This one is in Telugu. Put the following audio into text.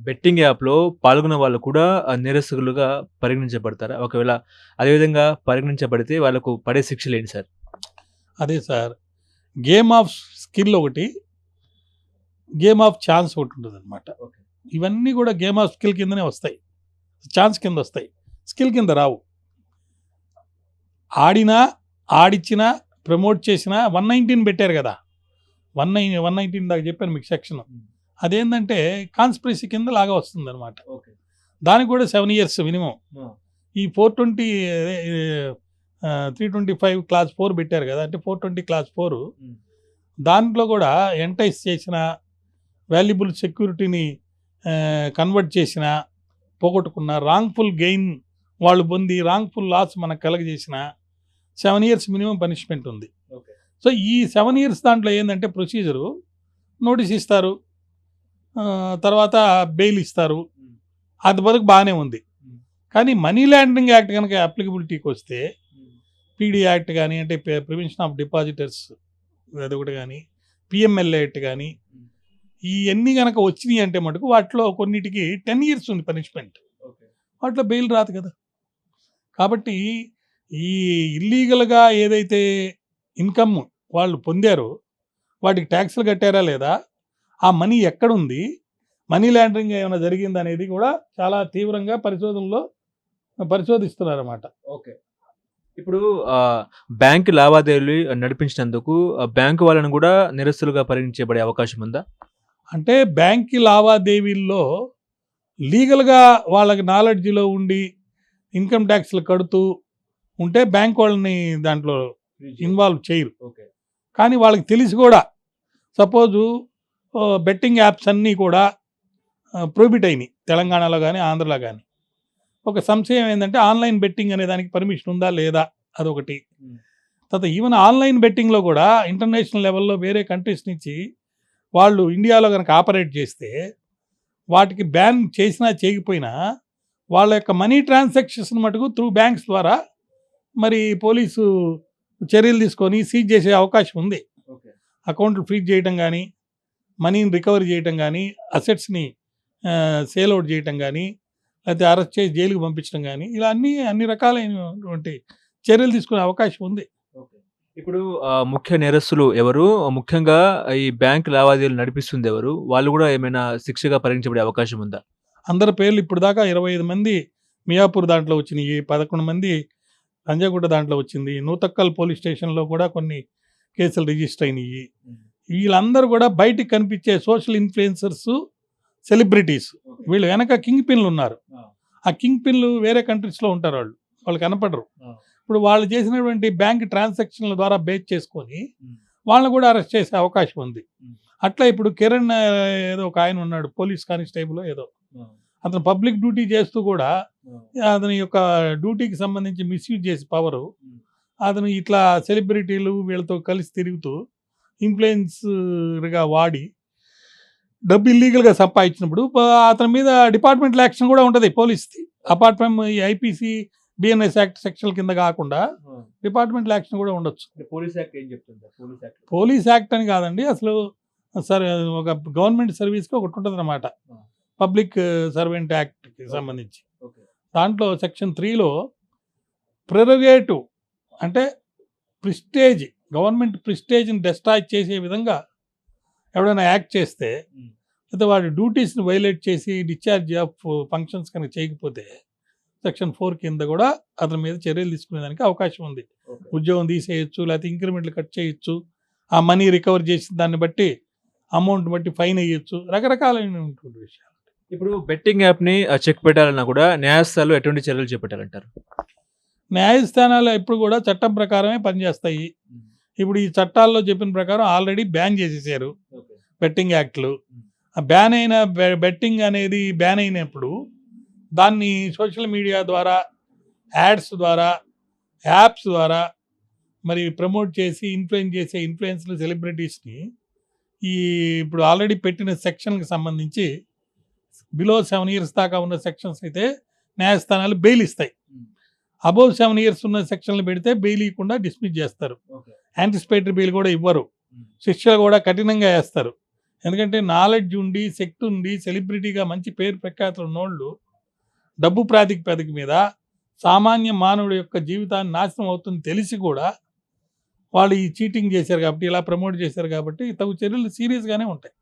బెట్టింగ్ యాప్‌లో పాల్గొన్న వాళ్ళు కూడా ఆహ్, నేరస్తులుగా పరిగణించబడతారా? ఒకవేళ అదేవిధంగా పరిగణించబడితే వాళ్ళకు పడే శిక్షలేంటి సార్? అదే సార్. గేమ్ ఆఫ్ స్కిల్ ఒకటి. గేమ్ ఆఫ్ ఛాన్స్ ఒకటుంటదనమాట. ఓకే. ఇవన్నీ కూడా గేమ్ ఆఫ్ స్కిల్ కిందనే వస్తాయి. ఛాన్స్ కింద వస్తాయి. స్కిల్ కింద రావు. ఆడినా, ఆడిచ్చినా, ప్రమోట్ చేసినా 119 పెట్టారు కదా! వన్ నైన్ 119 దాకా చెప్పాను మీకు సెక్షన్. హ్మ్. అదేందంటే కాన్స్పిరసీ కింద లాగా వస్తుందనమాట. ఓకే. దానికి కూడా 7 ఇయర్స్ మినిమమ్. ఆ! ఈ 420 అదే ఆహ్, 325 క్లాస్ 4 పెట్టారు కదా! అంటే 420 క్లాస్ 4 హ్మ్. దాంట్లో కూడా ఎంటైస్ చేసిన, వాల్యుబుల్ సెక్యూరిటీని కన్వర్ట్ చేసిన, పోగొట్టుకున్న, రాంగ్‌ఫుల్ గెయిన్ వాళ్ళు పొంది రాంగ్‌ఫుల్ లాస్ మనకు కలగజేసిన 7 ఇయర్స్ మినిమమ్ పనిష్మెంట్ ఉంది. సో, ఈ 7 ఇయర్స్ దాంట్లో ఏందంటే ప్రొసీజరు నోటీస్ ఇస్తారు. తర్వాత బెయిల్ ఇస్తారు. అది వరకు బాగానే ఉంది. కానీ మనీ లాండరింగ్ యాక్ట్ గనక అప్లికబిలిటీకి వస్తే. పీడీ యాక్ట్ గాని, అంటే ప్రివెన్షన్ ఆఫ్ డిపాజిటర్స్ అదొకటి గాని, పీఎంఎల్ఏ యాక్ట్ గాని, హ్మ్. ఇయన్నీ గనక వచ్చినియి అంటే మటుకు వాటిలో కొన్నిటికి 10 ఇయర్స్ ఉంది పనిష్మెంట్. వాటిలో బెయిల్ రాదు కదా! కాబట్టి ఈ ఇల్లీగల్‌గా ఏదైతే ఇన్‌కమ్ వాళ్ళు పొందారో వాటికి టాక్స్‌లు కట్టారా లేదా? ఆ మనీ ఎక్కడుంది? మనీ లాండరింగ్ ఏమైనా జరిగిందా అనేది కూడా చాలా తీవ్రంగా పరిశోధనలో పరిశోధిస్తున్నారన్నమాట. ఓకే. ఇప్పుడు బ్యాంక్ లావాదేవీలు నడిపించినందుకు బ్యాంక్ వాళ్ళని కూడా నేరస్తులుగా పరిగణించబడే అవకాశం ఉందా? అంటే బ్యాంక్ లావాదేవీల్లో లీగల్‌గా వాళ్ళకి నాలెడ్జ్‌లో ఉండి ఇన్‌కమ్ టాక్స్‌లు కడుతూ ఉంటే బ్యాంక్ వాళ్ళని దాంట్లో ఇన్వాల్వ్ చేయరు. ఓకే. కానీ వాళ్ళకి తెలిసి కూడా సపోజు బెట్టింగ్ యాప్స్ అన్నీ కూడా ఆహ్, ప్రొహిబిట్ అయినాయి. తెలంగాణలో గాని, ఆంధ్రలో గాని. ఒక సంశయం ఏందంటే ఆన్‌లైన్ బెట్టింగ్ అనే దానికి పర్మిషన్ ఉందా? లేదా? అదొకటి. తర్వాత ఈవెన్ ఆన్‌లైన్ బెట్టింగ్‌లో కూడా ఇంటర్నేషనల్ లెవెల్‌లో వేరే కంట్రీస్ నుంచి వాళ్ళు ఇండియాలో గనక ఆపరేట్ చేస్తే వాటికి బ్యాన్ చేసినా చేయకపోయినా వాళ్ళ యొక్క మనీ ట్రాన్సాక్షన్స్ మటుకు త్రూ బ్యాంక్స్ ద్వారా మరి పోలీసు చర్యలు తీసుకొని సీజ్ చేసే అవకాశం ఉంది. ఓకే. అకౌంట్లు ఫ్రీజ్ చేయటం గానీ, మనీని రికవరీ చేయటం గానీ, అసెట్స్‌ని సేల్ ఔట్ చేయటం గానీ, లేకపోతే అరెస్ట్ చేసి జైలుకి పంపించడం గానీ, ఇలా అన్నీ అన్ని రకాలైనటువంటి చర్యలు తీసుకునే అవకాశం ఉంది. ఇప్పుడు ముఖ్య నేరస్తులు ఎవరు? ముఖ్యంగా ఈ బ్యాంక్ లావాదేవీలు నడిపిస్తుంది ఎవరు? వాళ్ళు కూడా ఏమైనా శిక్షగా పరిగణించబడే అవకాశం ఉందా? అందరి పేర్లు ఇప్పటిదాకా 25 మంది మియాపూర్ దాంట్లో వచ్చినియి. 11 మంది పంజాగుట్ట దాంట్లో వచ్చింది. నూతక్కల్ పోలీస్ స్టేషన్‌లో కూడా కొన్ని కేసులు రిజిస్టర్ అయినియి. వీళ్ళందరూ కూడా బయటికి కనిపించే సోషల్ ఇన్‌ఫ్లుయెన్సర్స్, సెలబ్రిటీస్. వీళ్ళు వెనక కింగ్ పిన్‌లు ఉన్నారు. ఆ! కింగ్ పిన్‌లు వేరే కంట్రీస్‌లో ఉంటారు వాళ్ళు. వాళ్ళు కనపడరు. ఇప్పుడు వాళ్ళు చేసినటువంటి బ్యాంక్ ట్రాన్సాక్షన్‌ల ద్వారా బేస్ చేసుకొని. వాళ్ళని కూడా అరెస్ట్ చేసే అవకాశం ఉంది. అట్లా ఇప్పుడు కిరణ్ ఏదో ఒక ఆయన ఉన్నాడు. పోలీస్ కానిస్టేబులో ఏదో. అతను పబ్లిక్ డ్యూటీ చేస్తూ కూడా! అతని యొక్క డ్యూటీకి సంబంధించి మిస్‌యూజ్ చేసి పవరు. అతను ఇట్లా సెలబ్రిటీలు వీళ్ళతో కలిసి తిరుగుతూ ఇన్‌ఫ్లుయెన్సర్‌గా వాడి డబ్బు ఇల్లీగల్‌గా సంపాదించినప్పుడు అతని మీద డిపార్ట్మెంటల్ యాక్షన్ కూడా ఉంటది పోలీస్‌ది. అపార్ట్ ఫ్రమ్ ఈ ఐపీసీ, బిఎన్ఎస్ యాక్ట్ సెక్షన్‌ల కింద కాకుండా ఆ! డిపార్ట్మెంటల్ యాక్షన్ కూడా ఉండొచ్చు. పోలీస్ యాక్ట్ ఏం చెప్తుంది? Police act. పోలీస్ యాక్ట్ అని కాదండి. అసలు సర్ ఒక గవర్నమెంట్ సర్వీస్‌కి ఒకటి ఉంటదన్నమాట. ఆ! పబ్లిక్ సర్వెంట్ యాక్ట్‌కి సంబంధించి. దాంట్లో సెక్షన్ 3లో ప్రెరోగేటివ్ అంటే ప్రిస్టేజ్ గవర్నమెంట్ ప్రిస్టేజ్‌ని డిస్ట్రాయ్ చేసే విధంగా ఎవడైనా యాక్ట్ చేస్తే. లేకపోతే వాడి డ్యూటీస్‌ని వైలేట్ చేసి డిశ్చార్జ్ ఆఫ్ ఫంక్షన్స్ కనుక చేయకపోతే సెక్షన్ 4 కింద కూడా అతని మీద చర్యలు తీసుకునేదానికి అవకాశం ఉంది. ఉద్యోగం తీసేయొచ్చు, లేకపోతే ఇంక్రిమెంట్లు కట్ చేయొచ్చు. ఆ మనీ రికవర్ చేసిన దాన్ని బట్టి అమౌంట్ బట్టి ఫైన్ ఎయ్యొచ్చు. రకరకాలైనటువంటి విషయాలు. ఇప్పుడు బెట్టింగ్ యాప్‌ని చెక్ పెట్టాలన్నా కూడా న్యాయస్థానాలు ఎటువంటి చర్యలు చేపట్టాలంటారు? న్యాయస్థానాలు ఎప్పుడు కూడా చట్టం ప్రకారమే పనిచేస్తాయి. ఇప్పుడు ఈ చట్టాల్లో చెప్పిన ప్రకారం ఆల్రెడీ బ్యాన్ చేసేసారు. బెట్టింగ్ యాక్ట్‌లు. బ్యాన్ అయిన బెట్టింగ్ అనేది బ్యాన్ అయినప్పుడు దాన్ని సోషల్ మీడియా ద్వారా, యాడ్స్ ద్వారా, యాప్స్ ద్వారా మరి ప్రమోట్ చేసి ఇన్‌ఫ్లుయెన్స్ చేసే ఇన్‌ఫ్లుయెన్సర్లు, సెలబ్రిటీస్‌ని ఈ ఇప్పుడు ఆల్రెడీ పెట్టిన సెక్షన్‌కి సంబంధించి బిలో 7 ఇయర్స్ దాకా ఉన్న సెక్షన్స్ అయితే న్యాయస్థానాలు బెయిల్ ఇస్తాయి. అబోవ్ 7 ఇయర్స్ ఉన్న సెక్షన్‌లు పెడితే బెయిల్ ఇయ్యకుండా డిస్మిస్ చేస్తారు. యాంటిసిపేటరీ బిల్ కూడా ఇవ్వరు. శిక్షలు కూడా కఠినంగా వేస్తారు ఎందుకంటే నాలెడ్జ్ ఉండి శక్తి ఉండి సెలబ్రిటీగా మంచి పేరు ప్రఖ్యాతులు ఉన్నోళ్ళు డబ్బు ప్రాతిపదిక మీద సామాన్య మానవుడి యొక్క జీవితాన్ని నాశనం అవుతుంది తెలిసి కూడా వాళ్ళు ఈ చీటింగ్ చేశారు కాబట్టి ఇలా ప్రమోట్ చేశారు కాబట్టి తగు చర్యలు సీరియస్గానే ఉంటాయి